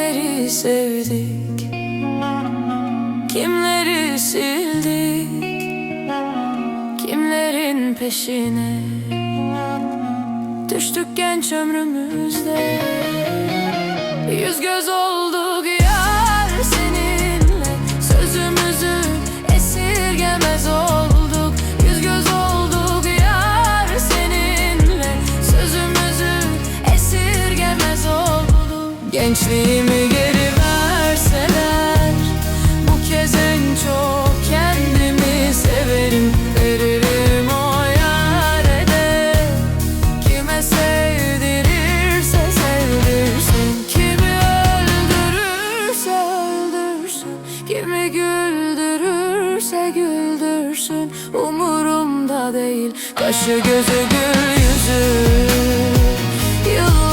Kimleri sevdik? Kimleri sildik? Kimlerin peşine? Düştük genç ömrümüzde. Yüz göz olduk yar seninle. Sözümüzü esirgemez olduk. Yüz göz olduk yar seninle. Sözümüzü esirgemez olduk. Gençliğimi güldürsün Umurumda değil. Kaşı gözü gül yüzü Yıllarım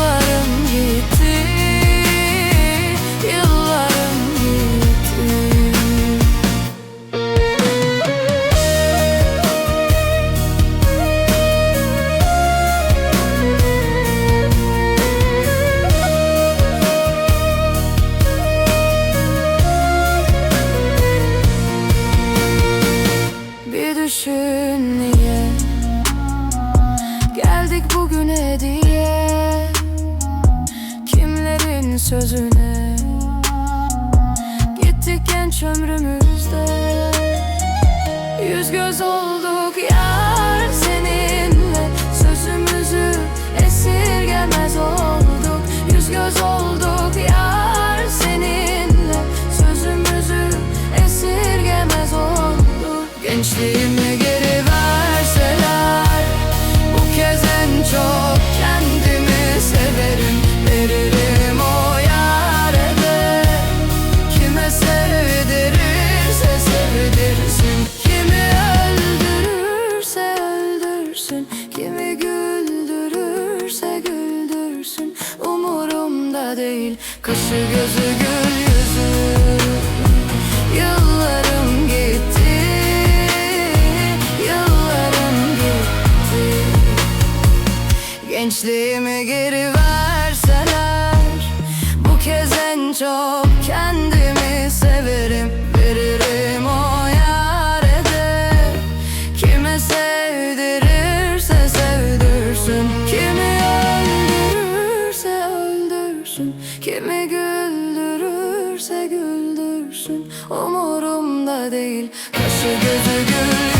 Geldik bugüne diye. Kimlerin sözüne? Gittik genç ömrümüzde. Yüz göz olduk yar seninle. Sözümüzü esirgemez olduk. Yüz göz olduk yar seninle. Sözümüzü esirgemez olduk. Gençliğimi Değil Kaşı gözü gül yüzü. Gitti Yıllarım gitti. Gençliğimi geri verseler Bu kez en çok kendimi güldürürse güldürsün. Umurumda değil. Kaşı gözü gül